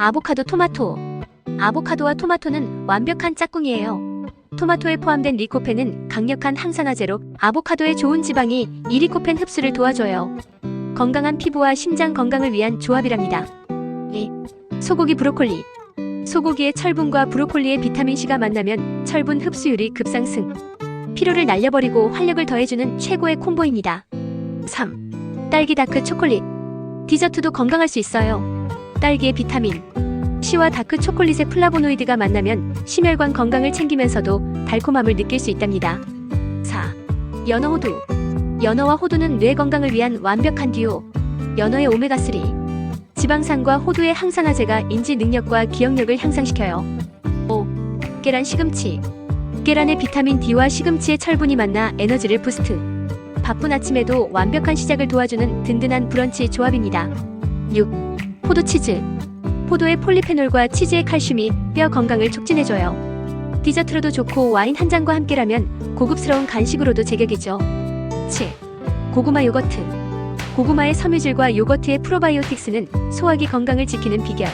아보카도 토마토. 아보카도와 토마토는 완벽한 짝꿍이에요. 토마토에 포함된 리코펜은 강력한 항산화제로 아보카도의 좋은 지방이 이 리코펜 흡수를 도와줘요. 건강한 피부와 심장 건강을 위한 조합이랍니다. 2. 소고기 브로콜리. 소고기의 철분과 브로콜리의 비타민C가 만나면 철분 흡수율이 급상승. 피로를 날려버리고 활력을 더해주는 최고의 콤보입니다. 3. 딸기 다크 초콜릿. 디저트도 건강할 수 있어요. 딸기의 비타민, C와 다크 초콜릿의 플라보노이드가 만나면 심혈관 건강을 챙기면서도 달콤함을 느낄 수 있답니다. 4. 연어 호두. 연어와 호두는 뇌 건강을 위한 완벽한 듀오. 연어의 오메가3. 지방산과 호두의 항산화제가 인지 능력과 기억력을 향상시켜요. 5. 계란 시금치. 계란의 비타민 D와 시금치의 철분이 만나 에너지를 부스트. 바쁜 아침에도 완벽한 시작을 도와주는 든든한 브런치 조합입니다. 6. 포도 치즈. 포도의 폴리페놀과 치즈의 칼슘이 뼈 건강을 촉진해줘요. 디저트로도 좋고 와인 한 잔과 함께라면 고급스러운 간식으로도 제격이죠. 7. 고구마 요거트. 고구마의 섬유질과 요거트의 프로바이오틱스는 소화기 건강을 지키는 비결.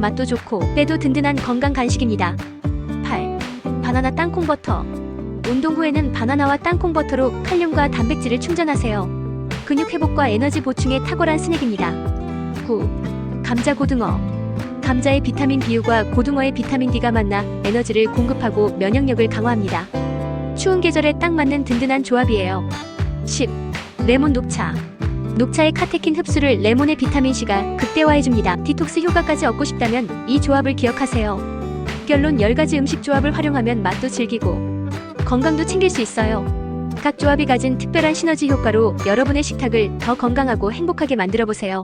맛도 좋고 뼈도 든든한 건강 간식입니다. 8. 바나나 땅콩 버터. 운동 후에는 바나나와 땅콩 버터로 칼륨과 단백질을 충전하세요. 근육 회복과 에너지 보충에 탁월한 스낵입니다. 9. 감자 고등어. 감자의 비타민 B유가 고등어의 비타민 D가 만나 에너지를 공급하고 면역력을 강화합니다. 추운 계절에 딱 맞는 든든한 조합이에요. 10. 레몬 녹차. 녹차의 카테킨 흡수를 레몬의 비타민 C가 극대화해줍니다. 디톡스 효과까지 얻고 싶다면 이 조합을 기억하세요. 결론 10가지 음식 조합을 활용하면 맛도 즐기고 건강도 챙길 수 있어요. 각 조합이 가진 특별한 시너지 효과로 여러분의 식탁을 더 건강하고 행복하게 만들어 보세요.